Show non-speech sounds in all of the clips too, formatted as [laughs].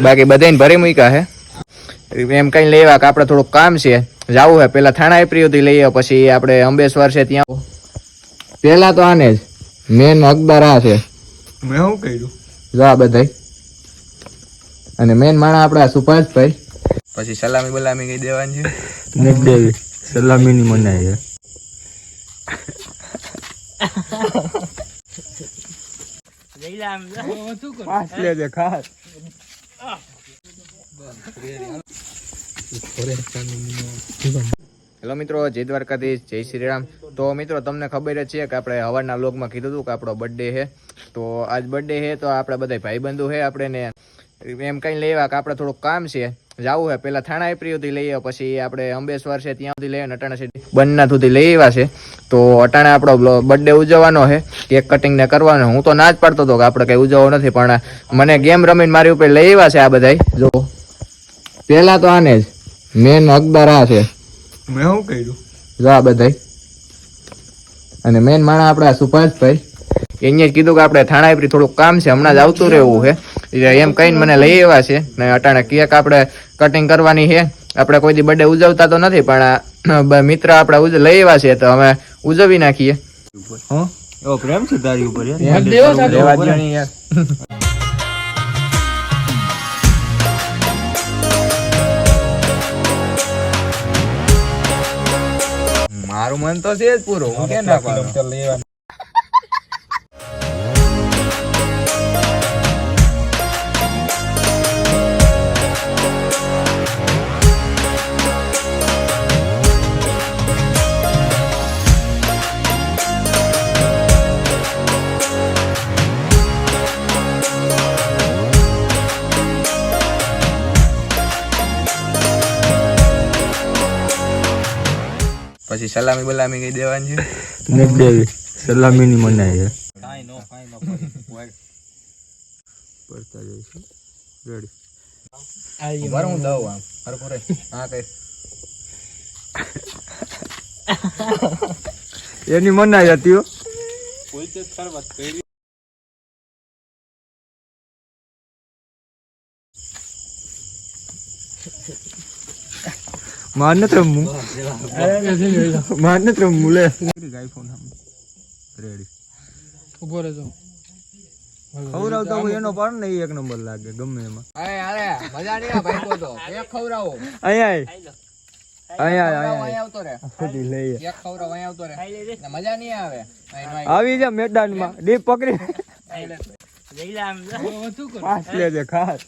બાકી બધાને ભરી મૂક્યા હે. એમ કઈ લેવા કે આપણે થોડુંક કામ છે. જવું હે. પેલા થાણા એપ્રિયોથી લઈએ પછી આપણે અંબેશ્વર છે ત્યાં. પેલા તો આને જ મેન અકબર આ છે. મેં શું કર્યું? જો આ બધાય. અને મેન માણા આપણા સુભાષભાઈ. પછી સલામી બલામી કઈ દેવાની છે? નથી દેવી. સલામીની મનાઈ છે ખાસ. હેલો મિત્રો, જય દ્વારકાધીશ, જય શ્રી રામ તો મિત્રો, તમને ખબર જ છે કે આપણે હવારના લોગમાં કીધું હતું કે આપણો બર્થડે છે. તો આજ બર્થડે છે તો આપણે બધા ભાઈબંધો છે આપણે ને એમ કઈ લેવા કે આપણે થોડુંક કામ છે. જવું હોય પેલા થાણા એપ્રિયોથી લઈએ પછી આપણે અંબેશ્વર છે ત્યાં સુધી લઈએ અટાણા છે બંને સુધી લઈ આવ્યા છે. તો અટાણે આપણો બર્થડે ઉજવવાનો છે કેક કટિંગ ને કરવાનો. હું તો ના જ પાડતો હતો કે આપણે કઈ ઉજવવો નથી પણ મને ગેમ રમીને મારી ઉપર લઈ આવ્યા છે આ બધા જો પેલા તો આને જ મેન અકબર આ છે. મેં શું કર્યું? જો આ બધા અને મેન માણા આપણા સુભાષભાઈ. એને કીધું કે આપણે થાણા આપી થોડુંક કામ છે હમણાં જ આવતું રહેવું છે. એમ કહીને મને લઈ આવ્યા છે. ને અટાણે કેક આપણે કટિંગ કરવાની છે. આપણે કોઈ દી બર્થડે ઉજવતા તો નથી પણ મિત્ર આપણે ઉજ- લઈ આવ્યા છે તો અમે ઉજવી નાખીએ. એવો પ્રેમ છે તારી ઉપર યાર. મારું મન તો છે જ પૂરું હું કે ના પછી સલામી બલામી કઈ દેવાની છે? [laughs] નથી દેવી. સલામીની મનાઈ છે. પડતા જઈશું રેડી. ઊભા રહો, હું દઉં આમ. હરખું રહે. હા કઈ. [laughs] એની મનાઈ હતી હો. Thank નથી રમવું માર નથી રમવું લે આઈફોન રેડી ઊભો રહેજો ખવડાવતા હોય એનો પણ ને એક નંબર લાગે ગમે એમાં અરે અરે મજા નહીં આ ભાઈ તો એક ખવડાવો અહીં આવે જા મેદાનમાં ડીપ પકડી ખાસ લેજે ખાસ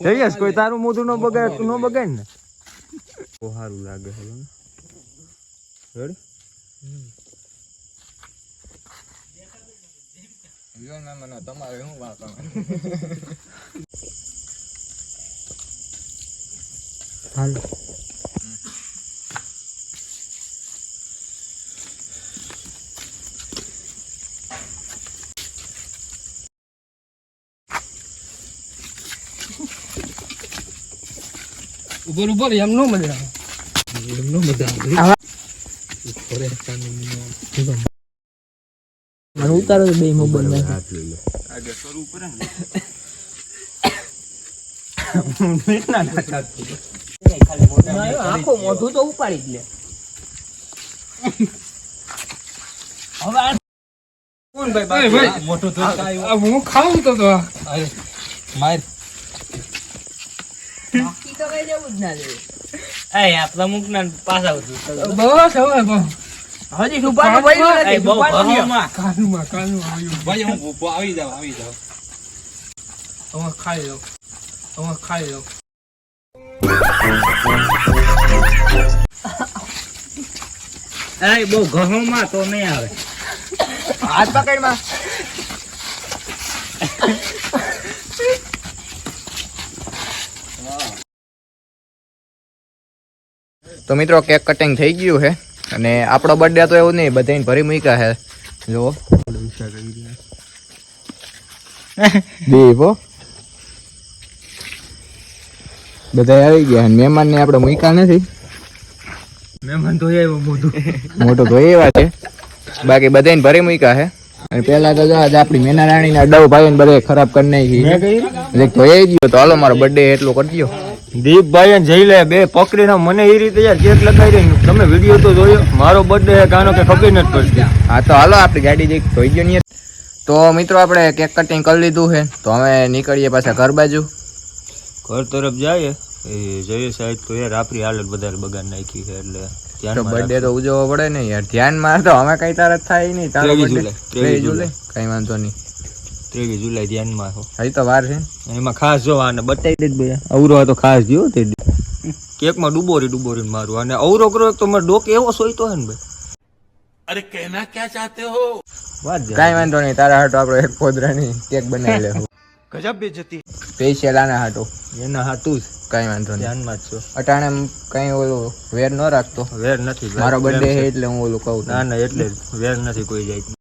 જઈશ કોઈ તારું મોઢું નો બગાડ નો બગાડ ને સારું લાગે છે તમારે શું વાત આવે? ઉપર ઊભો ઊભો મજા એમ નો મજા આવે. મને ઉતારો બે મોબાઈલ [laughs] આખો મોઢું તો ઉપાડી જ લે. હવે મોટું તો હું ખાવું તો તો બસ હવે બસ. હજી સુપારી બળી નથી, સુપારી કાનુમાં, કાનુમાં આવ્યું. હવે ખાઈ લો. હવે ખાઈ લો. હાથ પકડમાં. તો મિત્રો કેક કટિંગ થઈ ગયું છે. અને આપણો બર્થડે તો એવું નહીં બધાને ભરી મૂક્યા છે. જુઓ. દેવો બધા આવી ગયા મહેમાન મહેમાનને આપણે મૂક્યા નથી. મહેમાન તો આવ્યો બધું મોટો. તો એવા છે. બાકી બધાને ભરી મૂક્યા છે અને પેલા તો આજ આપણી મેના રાણીના ડવ ભાઈ બધે ખરાબ કરી નાખી કહ્યું એટલે ધોઈ ગયો તો હાલો મારો બર્થડે એટલો કરી દો દીપભાઈ જઈ લે બે પકડીને મને એ રીતે યાર કેક લગાવી રહી તમે વીડિયો તો જોયો મારો બર્થડે કાનો કે ખબર નથી પડતી. હા તો હાલો આપણી ગાડી જઈ ધોઈ ગયો નહીં તો મિત્રો આપણે કેક કટિંગ કરી લીધું છે. તો હવે નીકળીએ પાછા ઘર બાજુ. ઘર તરફ જાય એ જઈએ સાહેબ તો યાર આપણી હાલત વધારે બગાડ નાખી છે એટલે તો બર્થડે તો ઉજવવો પડે ને યાર ધ્યાનમાં તો અમે કઈ તારત થાય નહીં તારો બર્થડે ત્રેવીસ જુલાઈ. કઈ વાંધો નહીં. ત્રેવીસ જુલાઈ ધ્યાનમાં હજી તો વાર છે. એમાં ખાસ જો આને બતાવી દેજ ભાઈ. અવરો તો ખાસ ગયો તે કેકમાં ડુબોરી ડુબોરી મારું અને અવરો કરો તો મારો ડોક એવો સોઈતો હે ને ભાઈ. અરે કહેના ક્યાં ચાહતે હો? વાત કઈ વાંધો નહીં તારા હાટો આપડે એક પોદરાની કેક બનાવી લેવું ગજબ બેજતી સ્પેશિયલ આના હાટો. એના હાટું જ કઈ વાંધો નહીં. ધ્યાનમાં જ છો. અટાણે કઈ ઓલો વેર ન રાખતો. વેર નથી મારો બર્થડે છે. એટલે હું ઓલું કહું ના ના એટલે વેર નથી કોઈ જાય